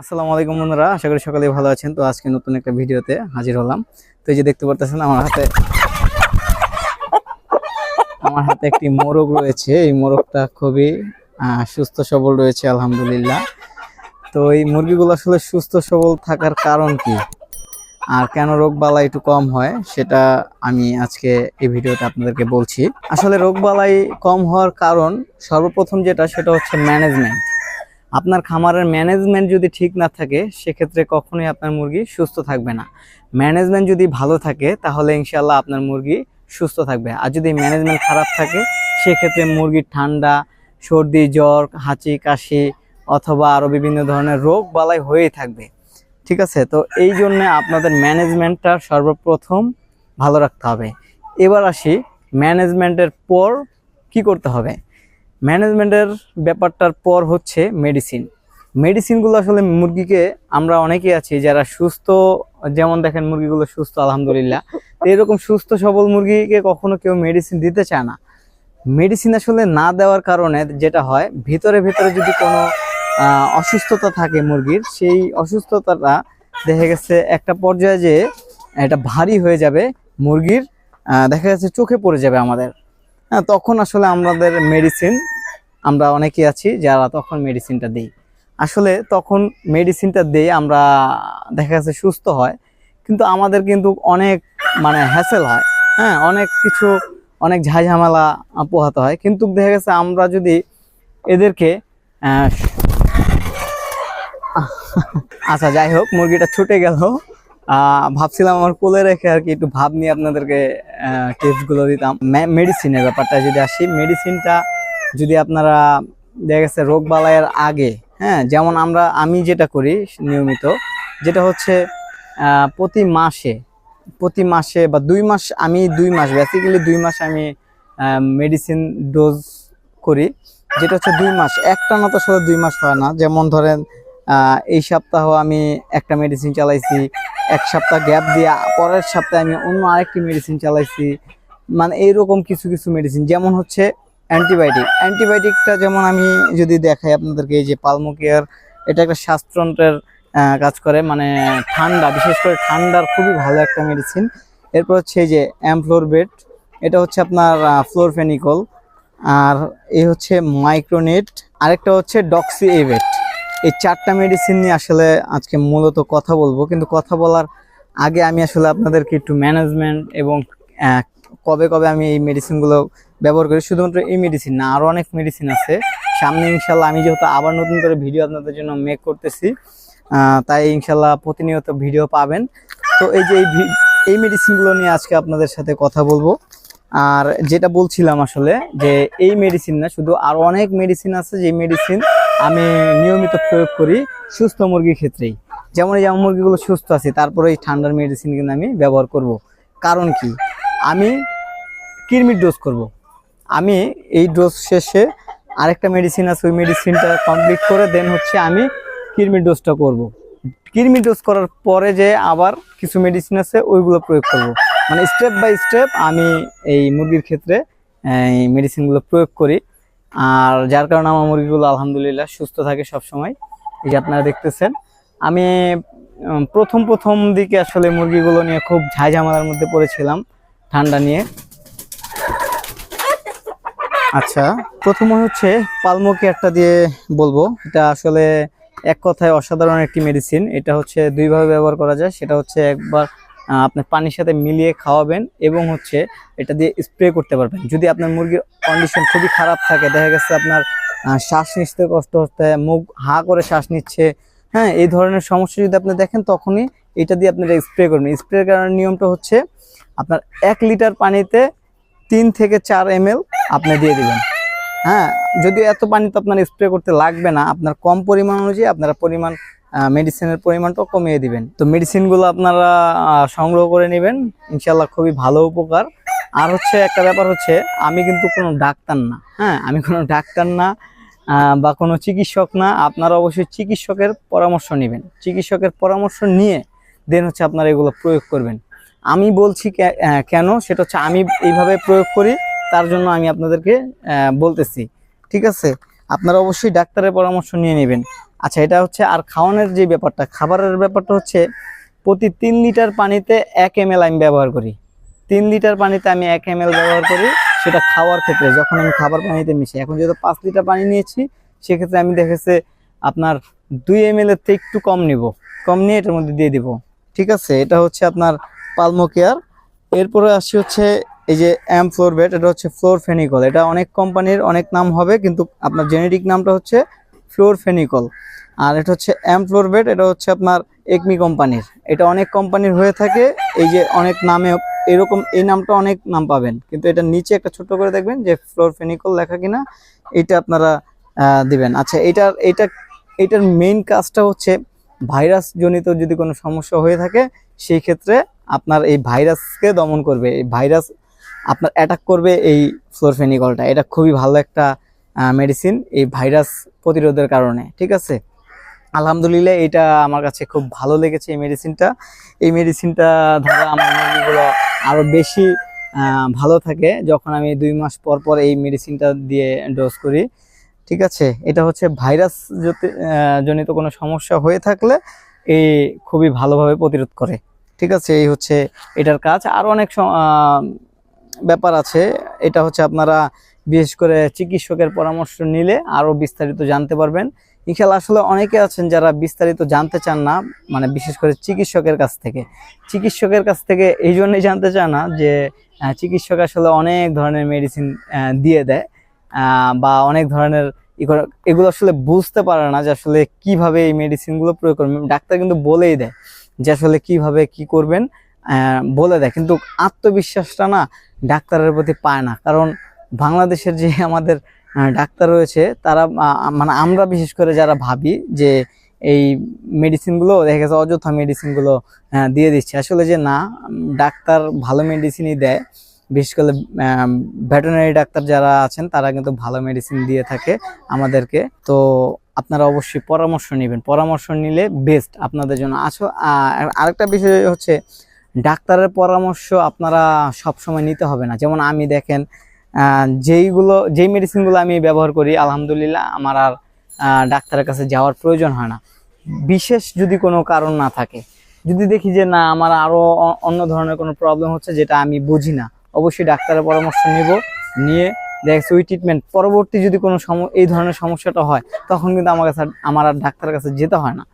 আসসালামু আলাইকুম বন্ধুরা, আশা করি সকালে ভালো আছেন। তো আজকে নতুন একটা ভিডিওতে হাজির হলাম। তো এই যে দেখতে পারতেছেন, আমার হাতে আমার হাতে একটি মোরগ রয়েছে। এই মোরগটা খুবই সুস্থ সবল রয়েছে, আলহামদুলিল্লাহ। তো এই মুরগিগুলো আসলে সুস্থ সবল থাকার কারণ কি? আর কেন রোগ বালাই একটু কম হয়, সেটা আমি আজকে এই ভিডিওতে আপনাদেরকে বলছি। আসলে রোগ বালাই কম হওয়ার কারণ সর্বপ্রথম যেটা, সেটা হচ্ছে ম্যানেজমেন্ট আপনার খামারের ম্যানেজমেন্ট যদি ঠিক না থাকে, সেক্ষেত্রে কখনোই আপনার মুরগি সুস্থ থাকবে না। ম্যানেজমেন্ট যদি ভালো থাকে, তাহলে ইনশাল্লাহ আপনার মুরগি সুস্থ থাকবে। আর যদি ম্যানেজমেন্ট খারাপ থাকে, সেক্ষেত্রে মুরগির ঠান্ডা, সর্দি, জ্বর, হাঁচি, কাশি অথবা আরও বিভিন্ন ধরনের রোগ বালাই হয়েই থাকবে। ঠিক আছে? তো এই জন্যে আপনাদের ম্যানেজমেন্টটা সর্বপ্রথম ভালো রাখতে হবে। এবার আসি ম্যানেজমেন্টের পর কি করতে হবে? ম্যানেজমেন্টের ব্যাপারটার পর হচ্ছে মেডিসিন মেডিসিনগুলো আসলে মুরগিকে আমরা অনেকেই আছি যারা সুস্থ, যেমন দেখেন মুরগিগুলো সুস্থ, আলহামদুলিল্লাহ। এরকম সুস্থ, সবল মুরগিকে কখনো কেউ মেডিসিন দিতে চায় না। মেডিসিন আসলে না দেওয়ার কারণে যেটা হয়, ভিতরে ভিতরে যদি কোনো অসুস্থতা থাকে মুরগির, সেই অসুস্থতাটা দেখা গেছে একটা পর্যায়ে যে এটা ভারী হয়ে যাবে, মুরগির দেখা গেছে চোখে পড়ে যাবে আমাদের। হ্যাঁ তখন আসলে আমাদের মেডিসিন আমরা অনেকেই আছি যারা তখন মেডিসিনটা দিই। আসলে তখন মেডিসিনটা দিয়ে আমরা দেখা যাচ্ছে সুস্থ হয়, কিন্তু আমাদের কিন্তু অনেক মানে হ্যাসেল হয়। হ্যাঁ অনেক কিছু, অনেক ঝাঝামেলা পোহাতে হয়। কিন্তু দেখা গেছে আমরা যদি এদেরকে আচ্ছা যাই হোক, মুরগিটা ছুটে গেল। ভাবছিলাম আমার কোলে রেখে আর কি একটু ভাব নিয়ে আপনাদেরকে টিপসগুলো দিতাম। মেডিসিনের ব্যাপারটা যদি আসি মেডিসিনটা যদি আপনারা দেখা গেছে রোগ বালাইয়ের আগে হ্যাঁ যেমন আমরা, আমি যেটা করি নিয়মিত, যেটা হচ্ছে প্রতি মাসে প্রতি মাসে বা দুই মাস, আমি দুই মাস বেসিক্যালি দুই মাস আমি মেডিসিন ডোজ করি। যেটা হচ্ছে দুই মাস একটা না তো দুই মাস হয় না। যেমন ধরেন এই সপ্তাহ আমি একটা মেডিসিন চালাইছি। এক সপ্তাহ গ্যাপ দিয়ে পরের সপ্তাহে আমি অন্য আরেকটি মেডিসিন চালাইছি। মানে এইরকম কিছু কিছু মেডিসিন যেমন হচ্ছে অ্যান্টিবায়োটিক অ্যান্টিবায়োটিকটা যেমন আমি যদি দেখাই আপনাদেরকে, এই যে পালমোকেয়ার এটা একটা শ্বাসতন্ত্রের কাজ করে। মানে ঠান্ডা, বিশেষ করে ঠান্ডার খুবই ভালো একটা মেডিসিন এরপর হচ্ছে এই যে অ্যামফ্লোরবেট এটা হচ্ছে আপনার ফ্লোরফেনিকল আর এই হচ্ছে মাইক্রোনেট আরেকটা হচ্ছে ডক্সি এভেট এই চারটা মেডিসিন নিয়ে আসলে আজকে মূলত কথা বলব, কিন্তু কথা বলার আগে আমি আসলে আপনাদেরকে একটু ম্যানেজমেন্ট এবং কবে কবে আমি এই মেডিসিনগুলো ব্যবহার করি, শুধুমাত্র এই মেডিসিন না আরও অনেক মেডিসিন আছে। সামনে ইনশাল্লাহ আমি যেহেতু আবার নতুন করে ভিডিও আপনাদের জন্য মেক করতেছি তাই ইনশাল্লাহ প্রতিনিয়ত ভিডিও পাবেন। তো এই যে এই মেডিসিনগুলো নিয়ে আজকে আপনাদের সাথে কথা বলব। আর যেটা বলছিলাম আসলে, যে এই মেডিসিন না, শুধু আরও অনেক মেডিসিন আছে, যে মেডিসিন আমি নিয়মিত প্রয়োগ করি সুস্থ মুরগির ক্ষেত্রেই যেমন এই যে আমার মুরগিগুলো সুস্থ আছে, তারপরে এই ঠান্ডার মেডিসিন কিন্তু আমি ব্যবহার করব কারণ কি আমি কৃমির ডোজ করব। আমি এই ডোজ শেষে আরেকটা মেডিসিন আছে, ওই মেডিসিনটা কমপ্লিট করে দেন হচ্ছে আমি কৃমির ডোজটা করব। কৃমির ডোজ করার পরে যে আবার কিছু মেডিসিন আছে, ওইগুলো প্রয়োগ করব। মানে স্টেপ বাই স্টেপ আমি এই মুরগির ক্ষেত্রে, এই মেডিসিনগুলো প্রয়োগ করি আর যার কারণে আমার মুরগিগুলো আলহামদুলিল্লাহ সুস্থ থাকে সব সময় এই যে আপনারা দেখতেছেন, আমি প্রথম প্রথম দিকে আসলে মুরগিগুলো নিয়ে খুব ঝাঁঝামালার মধ্যে পড়েছিলাম ঠান্ডা নিয়ে। আচ্ছা প্রথমে হচ্ছে পালমো কেয়ারটা দিয়ে বলব। এটা আসলে এক কথায় অসাধারণ একটি মেডিসিন এটা হচ্ছে দুইভাবে ব্যবহার করা যায়। সেটা হচ্ছে একবার আহ, আপনি পানির সাথে মিলিয়ে খাওয়াবেন এবং হচ্ছে এটা দিয়ে স্প্রে করতে পারবেন। যদি আপনার মুরগির কন্ডিশন খুবই খারাপ থাকে দেখা গেছে আপনার শ্বাস নিতে কষ্ট হচ্ছে মুখ হা করে শ্বাস নিচ্ছে হ্যাঁ এই ধরনের সমস্যা যদি আপনি দেখেন তখনই এটা দিয়ে আপনারা স্প্রে করবেন। স্প্রে করার নিয়মটা হচ্ছে আপনার এক লিটার পানিতে তিন থেকে চার এম এল আপনি দিয়ে দিবেন। হ্যাঁ যদি এত পানি তো আপনার স্প্রে করতে লাগবে না আপনার কম পরিমাণ অনুযায়ী আপনারা পরিমাণ মেডিসিনের পরিমাণটাও কমিয়ে দিবেন। তো মেডিসিনগুলো আপনারা সংগ্রহ করে নেবেন। ইনশাল্লাহ খুবই ভালো উপকার। আর হচ্ছে একটা ব্যাপার হচ্ছে, আমি কিন্তু কোনো ডাক্তার না হ্যাঁ? আমি কোনো ডাক্তার না বা কোনো চিকিৎসক না। আপনারা অবশ্যই চিকিৎসকের পরামর্শ নেবেন। চিকিৎসকের পরামর্শ নিয়ে দেন হচ্ছে আপনারা এগুলো প্রয়োগ করবেন। আমি বলছি কেন? সেটা হচ্ছে আমি এইভাবে প্রয়োগ করি, তার জন্য আমি আপনাদেরকে বলতেছি। ঠিক আছে? আপনারা অবশ্যই ডাক্তারের পরামর্শ নিয়ে নেবেন। আচ্ছা এটা হচ্ছে আর খাওয়ানোর যে ব্যাপারটা, খাবারের ব্যাপারটা হচ্ছে প্রতি তিন লিটার পানিতে এক এম আমি ব্যবহার করি। তিন লিটার পানিতে আমি এক এম ব্যবহার করি সেটা খাওয়ার ক্ষেত্রে, যখন আমি খাবার পানিতে মিশি। এখন যেহেতু পাঁচ লিটার পানি নিয়েছি, সেক্ষেত্রে আমি দেখেছে আপনার দুই এম এর থেকে একটু কম নিব। কম নিয়ে এটার মধ্যে দিয়ে দিব। ঠিক আছে, এটা হচ্ছে আপনার পালমো কেয়ার। এরপরে আসছি হচ্ছে এই যে অ্যাম ফ্লোর বেড, এটা হচ্ছে ফ্লোর ফেনিকল। এটা অনেক কোম্পানির অনেক নাম হবে, কিন্তু আপনার জেনেটিক নামটা হচ্ছে ফ্লোর ফেনিকল। আর এটা হচ্ছে অ্যাম ফ্লোরবেট এটা হচ্ছে আপনার একমি কোম্পানির। এটা অনেক কোম্পানির হয়ে থাকে, এই যে অনেক নামে, এরকম এই নামটা অনেক নাম পাবেন। কিন্তু এটা নিচে একটা ছোট করে দেখবেন যে ফ্লোর ফেনিকল লেখা কিনা, এটা আপনারা দিবেন। আচ্ছা এটার, এটা, এটার মেইন কাজটা হচ্ছে ভাইরাস জনিত যদি কোনো সমস্যা হয়ে থাকে, সেই ক্ষেত্রে আপনার এই ভাইরাসকে দমন করবে। এই ভাইরাস আপনার অ্যাটাক করবে এই ফ্লোরফেনিকলটা এটা খুবই ভালো একটা মেডিসিন এই ভাইরাস প্রতিরোধের কারণে, ঠিক আছে? আলহামদুলিল্লাহ এটা আমার কাছে খুব ভালো লেগেছে এই মেডিসিনটা এই মেডিসিনটা দ্বারা আমার মুরগিগুলো আরও বেশি ভালো থাকে যখন আমি দুই মাস পর পর এই মেডিসিনটা দিয়ে ডোজ করি, ঠিক আছে? এটা হচ্ছে ভাইরাস জনিত কোনো সমস্যা হয়ে থাকলে এই খুবই ভালোভাবে প্রতিরোধ করে, ঠিক আছে? এই হচ্ছে এটার কাজ। আরও অনেক ব্যাপার আছে। এটা হচ্ছে আপনারা বিশেষ করে চিকিৎসকের পরামর্শ নিলে আরও বিস্তারিত জানতে পারবেন। ইনশাল্লাহ আসলে অনেকে আছেন যারা বিস্তারিত জানতে চান না মানে বিশেষ করে চিকিৎসকের কাছ থেকে। চিকিৎসকের কাছ থেকে এই জন্যই জানতে চান না যে চিকিৎসক আসলে অনেক ধরনের মেডিসিন দিয়ে দেয় বা অনেক ধরনের এগুলো আসলে বুঝতে পারে না যে আসলে কীভাবে এই মেডিসিনগুলো প্রয়োগ করবেন ডাক্তার কিন্তু বলেই দেয় যে আসলে কীভাবে কি করবেন বলে দেয়। কিন্তু আত্মবিশ্বাসটা না ডাক্তারের প্রতি পায় না। কারণ বাংলাদেশের যে আমাদের ডাক্তার রয়েছে, তারা মানে আমরা বিশেষ করে যারা ভাবি যে এই মেডিসিনগুলো দেখা গেছে অযথা মেডিসিনগুলো দিয়ে দিচ্ছে। আসলে যে না, ডাক্তার ভালো মেডিসিনই দেয়। বিশেষ করে ভেটেরিনারি ডাক্তার যারা আছেন, তারা কিন্তু ভালো মেডিসিন দিয়ে থাকে আমাদেরকে। তো আপনারা অবশ্যই পরামর্শ নেবেন। পরামর্শ নিলে বেস্ট আপনাদের জন্য। আসো আরেকটা বিষয় হচ্ছে, ডাক্তারের পরামর্শ আপনারা সব সময় নিতে হবে না। যেমন আমি দেখেন যেইগুলো, যেই মেডিসিনগুলো আমি ব্যবহার করি, আলহামদুলিল্লাহ আমার আর ডাক্তারের কাছে যাওয়ার প্রয়োজন হয় না। বিশেষ যদি কোনো কারণ না থাকে, যদি দেখি যে না, আমার আরও অন্য ধরনের কোনো প্রবলেম হচ্ছে যেটা আমি বুঝি না, অবশ্যই ডাক্তারের পরামর্শ নিব, নিয়ে দেখছি ওই ট্রিটমেন্ট পরবর্তী যদি কোনো সম, এই ধরনের সমস্যাটা হয়, তখন কিন্তু আমার কাছে আমার আর ডাক্তারের কাছে যেতে হয় না।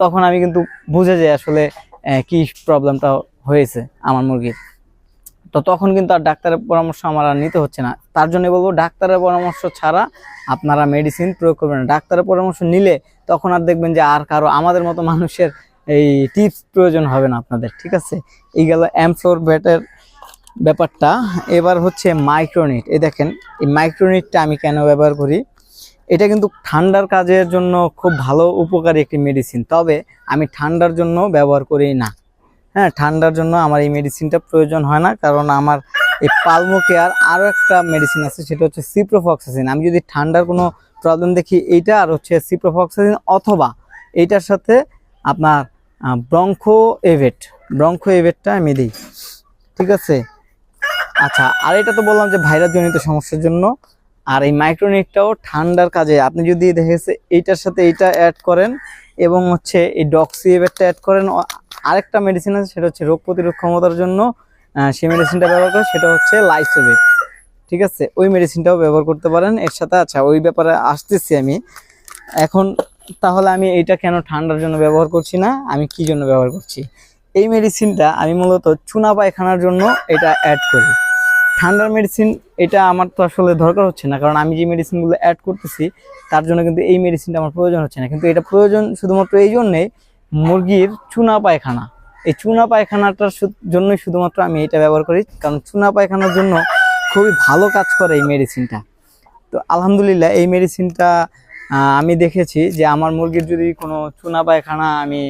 তখন আমি কিন্তু বুঝে যাই আসলে কি প্রবলেমটা হয়েছে আমার মুরগির। তো তখন কিন্তু আর ডাক্তারের পরামর্শ আমার আর নিতে হচ্ছে না। তার জন্য বলব, ডাক্তারের পরামর্শ ছাড়া আপনারা মেডিসিন প্রয়োগ করবেন ডাক্তারের পরামর্শ নিলে তখন আর দেখবেন যে আর কারও, আমাদের মতো মানুষের এই টিপস প্রয়োজন হবে না আপনাদের, ঠিক আছে? এই গেল অ্যামফ্লোর ব্যাটের ব্যাপারটা। এবার হচ্ছে মাইক্রোনিট এই দেখেন, এই মাইক্রোনিটটা আমি কেন ব্যবহার করি? এটা কিন্তু ঠান্ডার কাজের জন্য খুব ভালো উপকারী একটি মেডিসিন তবে আমি ঠান্ডার জন্য ব্যবহার করি না। হ্যাঁ ঠান্ডার জন্য আমার এই মেডিসিনটা প্রয়োজন হয় না, কারণ আমার এই পালমো কেয়ার আরও একটা মেডিসিন আছে, সেটা হচ্ছে সিপ্রোফক্সাসিন আমি যদি ঠান্ডার কোনো প্রবলেম দেখি, এইটা আর হচ্ছে সিপ্রোফক্সাসিন অথবা এইটার সাথে আপনার ব্রঙ্কো এভেট ব্রঙ্কো এভেটটা আমি দিই, ঠিক আছে? আচ্ছা আর এটা তো বললাম যে ভাইরাস জনিত সমস্যার জন্য, আর এই মাইক্রোনিটটাও ঠান্ডার কাজে, আপনি যদি দেখেছে এইটার সাথে এইটা অ্যাড করেন এবং হচ্ছে এই ডক্সি এভেটটা অ্যাড করেন আরেকটা মেডিসিন আছে, সেটা হচ্ছে রোগ প্রতিরোধ ক্ষমতার জন্য সে মেডিসিনটা ব্যবহার করে সেটা হচ্ছে লাইসোভেট ঠিক আছে? ওই মেডিসিনটাও ব্যবহার করতে পারেন। এর সাথে আচ্ছা ওই ব্যাপারে আসতেছি আমি। এখন তাহলে আমি এইটা কেন ঠান্ডার জন্য ব্যবহার করছি না? আমি কি জন্য ব্যবহার করছি? এই মেডিসিনটা আমি মূলত চুনা পায়খানার জন্য এটা অ্যাড করি। ঠান্ডার মেডিসিন এটা আমার তো আসলে দরকার হচ্ছে না, কারণ আমি যে মেডিসিনগুলো অ্যাড করতেছি, তার জন্য কিন্তু এই মেডিসিনটা আমার প্রয়োজন হচ্ছে না। কিন্তু এটা প্রয়োজন শুধুমাত্র এই জন্যেই মুরগির চুনা পায়খানা। এই চুনা পায়খানাটার জন্যই শুধুমাত্র আমি এটা ব্যবহার করি, কারণ চুনা পায়খানার জন্য খুবই ভালো কাজ করে এই মেডিসিনটা তো আলহামদুলিল্লাহ এই মেডিসিনটা আমি দেখেছি যে আমার মুরগির যদি কোনো চুনা পায়খানা আমি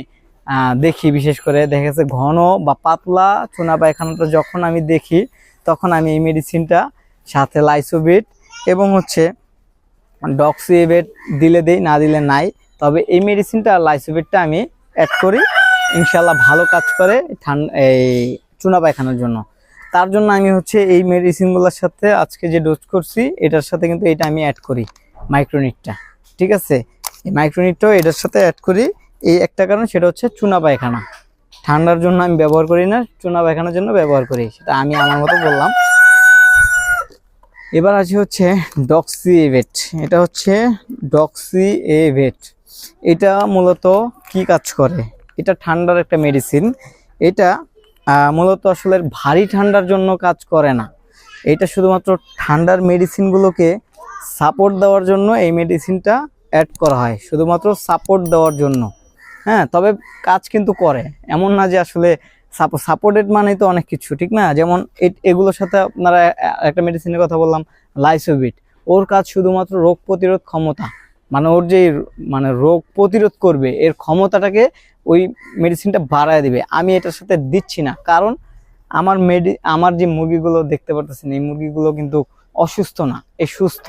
দেখি বিশেষ করে দেখেছে ঘন বা পাতলা চুনা পায়খানাটা যখন আমি দেখি তখন আমি এই মেডিসিনটা সাথে লাইসোবিট এবং হচ্ছে ডক্সিবেট দিলে দেই, না দিলে নাই। তবে এই মেডিসিনটা লাইসোবিটটা আমি অ্যাড করি ইনশাল্লাহ ভালো কাজ করে ঠান্ডা এই চুনা পায়খানার জন্য। তার জন্য আমি হচ্ছে এই মেডিসিনগুলোর সাথে আজকে যে ডোজ করছি, এটার সাথে কিন্তু এটা আমি অ্যাড করি মাইক্রোনিটটা ঠিক আছে? এই মাইক্রোনিটটাও এটার সাথে অ্যাড করি। এই একটা কারণ, সেটা হচ্ছে চুনা পায়খানা। ঠান্ডার জন্য আমি ব্যবহার করি না, চুনা পায়খানার জন্য ব্যবহার করি। সেটা আমি আমার মতো বললাম। এবার আছে হচ্ছে ডক্সি এভেট এটা হচ্ছে ডক্সি এভেট এটা মূলত কি কাজ করে? এটা ঠান্ডার একটা মেডিসিন এটা মূলত আসলে ভারী ঠান্ডার জন্য কাজ করে না। এটা শুধুমাত্র ঠান্ডার মেডিসিনগুলোকে সাপোর্ট দেওয়ার জন্য এই মেডিসিনটা অ্যাড করা হয়। শুধুমাত্র সাপোর্ট দেওয়ার জন্য। হ্যাঁ তবে কাজ কিন্তু করে। এমন না যে আসলে সাপোর্টেড মানেই তো অনেক কিছু, ঠিক না? যেমন এগুলোর সাথে আপনারা একটা মেডিসিনের কথা বললাম লাইসোবিট ওর কাজ শুধুমাত্র রোগ প্রতিরোধ ক্ষমতা। মানে ওর যে মানে রোগ প্রতিরোধ করবে, এর ক্ষমতাটাকে ওই মেডিসিনটা বাড়ায় দিবে। আমি এটার সাথে দিচ্ছি না। কারণ আমার মেডি আমার যে মুরগিগুলো দেখতে পারতেছেন, এই মুরগিগুলো কিন্তু অসুস্থ না, এ সুস্থ।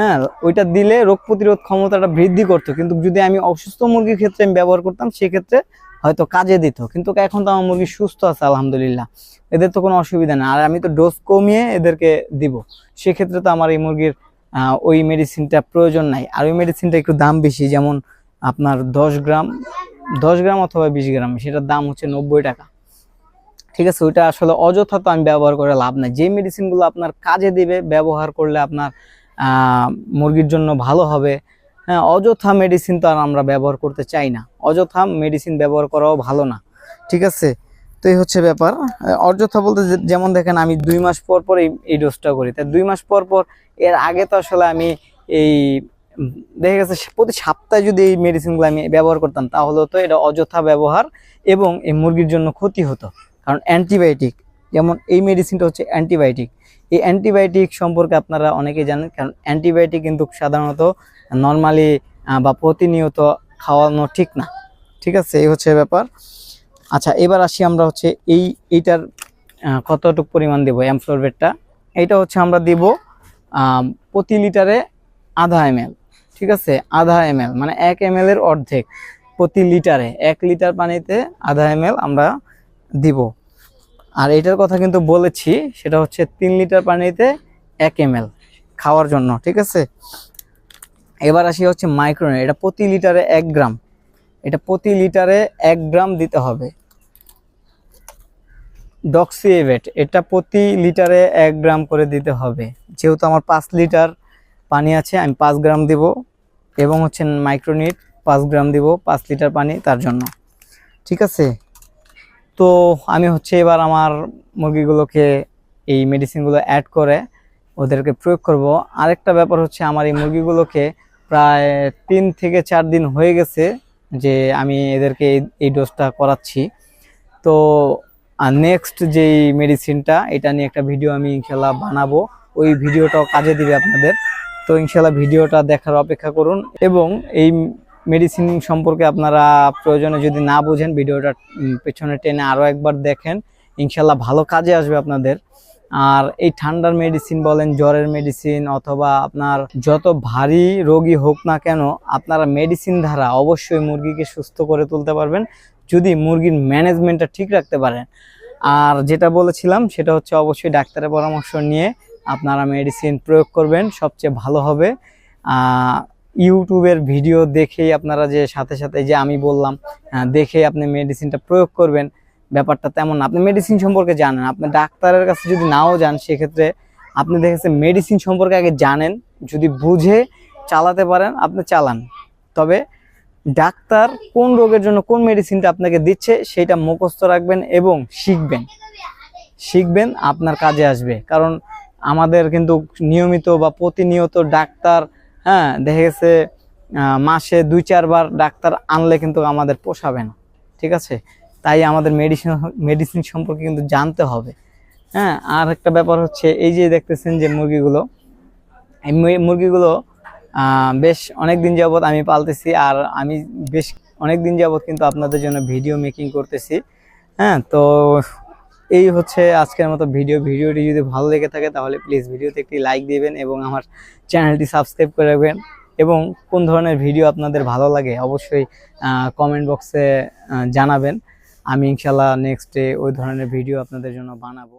হ্যাঁ ওইটা দিলে রোগ প্রতিরোধ ক্ষমতাটা বৃদ্ধি করতো। কিন্তু যদি আমি অসুস্থ মুরগির ক্ষেত্রে আমি ব্যবহার করতাম, সেক্ষেত্রে হয়তো কাজে দিত। কিন্তু এখন তো আমার মুরগি সুস্থ আছে, আলহামদুলিল্লাহ। এদের তো কোনো অসুবিধা না আর আমি তো ডোজ কমিয়ে এদেরকে দিব। সেক্ষেত্রে তো আমার এই মুরগির ওই মেডিসিনটা প্রয়োজন নাই। আর ওই মেডিসিনটা একটু দাম বেশি, যেমন আপনার দশ গ্রাম দশ গ্রাম অথবা বিশ গ্রাম, সেটার দাম হচ্ছে নব্বই টাকা। ঠিক আছে, ওইটা আসলে অযথা তো আমি ব্যবহার করে লাভ নাই। যে মেডিসিনগুলো আপনার কাজে দিবে, ব্যবহার করলে আপনার মুরগির জন্য ভালো হবে। হ্যাঁ অযথা মেডিসিন তো আর আমরা ব্যবহার করতে চাই না। অযথা মেডিসিন ব্যবহার করাও ভালো না। ঠিক আছে? তো এই হচ্ছে ব্যাপার। অযথা বলতে যেমন দেখেন, আমি দুই মাস পর পর এই- ডোজটা করি। তাই দুই মাস পর পর এর আগে তো আসলে আমি এই দেখা গেছে প্রতি সপ্তাহে যদি এই মেডিসিনগুলো আমি ব্যবহার করতাম তাহলে তো এটা অযথা ব্যবহার এবং এই মুরগির জন্য ক্ষতি হতো। কারণ অ্যান্টিবায়োটিক যেমন এই মেডিসিনটা হচ্ছে অ্যান্টিবায়োটিক এই অ্যান্টিবায়োটিক সম্পর্কে আপনারা অনেকেই জানেন, কারণ অ্যান্টিবায়োটিক কিন্তু সাধারণত নর্মালি বা প্রতিনিয়ত খাওয়ানো ঠিক না। ঠিক আছে? এই হচ্ছে ব্যাপার। আচ্ছা এবার আসি আমরা হচ্ছে এই, এইটার কতটুকু পরিমাণ দেবো অ্যামফ্লোরবেটটা এইটা হচ্ছে আমরা দিব প্রতি লিটারে আধা এম ঠিক আছে? আধা এম মানে এক এম এর অর্ধেক প্রতি লিটারে। এক লিটার পানিতে আধা এম আমরা দিব। আর এটার কথা কিন্তু বলেছি, সেটা হচ্ছে তিন লিটার পানিতে এক এম খাওয়ার জন্য, ঠিক আছে? এবার আসি হচ্ছে মাইক্রোন এটা প্রতি লিটারে এক গ্রাম। এটা প্রতি লিটারে এক গ্রাম দিতে হবে। ডক্সিএভেট এটা প্রতি লিটারে এক গ্রাম করে দিতে হবে। যেহেতু আমার পাঁচ লিটার পানি আছে, আমি পাঁচ গ্রাম দিব এবং হচ্ছে মাইক্রোনিট পাঁচ গ্রাম দিব পাঁচ লিটার পানি তার জন্য, ঠিক আছে? তো আমি হচ্ছে এবার আমার মুরগিগুলোকে এই মেডিসিনগুলো অ্যাড করে ওদেরকে প্রয়োগ করব। আরেকটা ব্যাপার হচ্ছে আমার এই মুরগিগুলোকে প্রায় তিন থেকে চার দিন হয়ে গেছে যে আমি এদেরকে এই- ডোজটা করাচ্ছি। তো, আর নেক্সট যেই মেডিসিনটা এটা নিয়ে একটা ভিডিও আমি ইনশাল্লাহ বানাবো। ওই ভিডিওটাও কাজে দিবে আপনাদের। তো ইনশাল্লাহ ভিডিওটা দেখার অপেক্ষা করুন। এবং এই মেডিসিন সম্পর্কে আপনারা প্রয়োজনে যদি না বোঝেন, ভিডিওটা পেছনে টেনে আরও একবার দেখেন, ইনশাল্লাহ ভালো কাজে আসবে আপনাদের। আর এই ঠান্ডার মেডিসিন বলেন, জ্বরের মেডিসিন অথবা আপনার যত ভারী রোগী হোক না কেন, আপনারা মেডিসিন দ্বারা অবশ্যই মুরগিকে সুস্থ করে তুলতে পারবেন, যদি মুরগির ম্যানেজমেন্টটা ঠিক রাখতে পারেন। আর যেটা বলেছিলাম, সেটা হচ্ছে অবশ্যই ডাক্তারের পরামর্শ নিয়ে আপনারা মেডিসিন প্রয়োগ করবেন, সবচেয়ে ভালো হবে। ইউটিউবের ভিডিও দেখেই আপনারা যে সাথে সাথে যে আমি বললাম আহ, দেখে আপনি মেডিসিনটা প্রয়োগ করবেন। ব্যাপারটা তেমন না। আপনি মেডিসিন সম্পর্কে জানেন। আপনি ডাক্তারের কাছে যদি নাও যান সেক্ষেত্রে আপনি দেখেছেন মেডিসিন সম্পর্কে আগে জানেন। যদি বুঝে চালাতে পারেন আপনি চালান। তবে ডাক্তার কোন রোগের জন্য কোন মেডিসিনটা আপনাকে দিচ্ছে সেটা মুখস্থ রাখবেন এবং শিখবেন। শিখবেন আপনার কাজে আসবে। কারণ আমাদের কিন্তু নিয়মিত বা প্রতিনিয়ত ডাক্তার হ্যাঁ দেখা গেছে মাসে দুই, চারবার ডাক্তার আনলে কিন্তু আমাদের পোষাবে না, ঠিক আছে? তাই আমাদের মেডিসিন মেডিসিন সম্পর্কে কিন্তু জানতে হবে। হ্যাঁ আর একটা ব্যাপার হচ্ছে, এই যে দেখতেছেন যে মুরগিগুলো, এই মুরগিগুলো বেশ অনেক দিন যাবত আমি পালতেছি, আর আমি বেশ অনেক দিন যাবত কিন্তু আপনাদের জন্য ভিডিও মেকিং করতেছি। হ্যাঁ তো এই হচ্ছে আজকের মতো ভিডিও। ভিডিওটি যদি ভালো লেগে থাকে তাহলে প্লিজ ভিডিওতে একটি লাইক দেবেন এবং আমার চ্যানেলটি সাবস্ক্রাইব করে রাখবেন। এবং কোন ধরনের ভিডিও আপনাদের ভালো লাগে অবশ্যই কমেন্ট বক্সে জানাবেন। আমি ইনশাল্লাহ নেক্সট ডে ওই ধরনের ভিডিও আপনাদের জন্য বানাবো।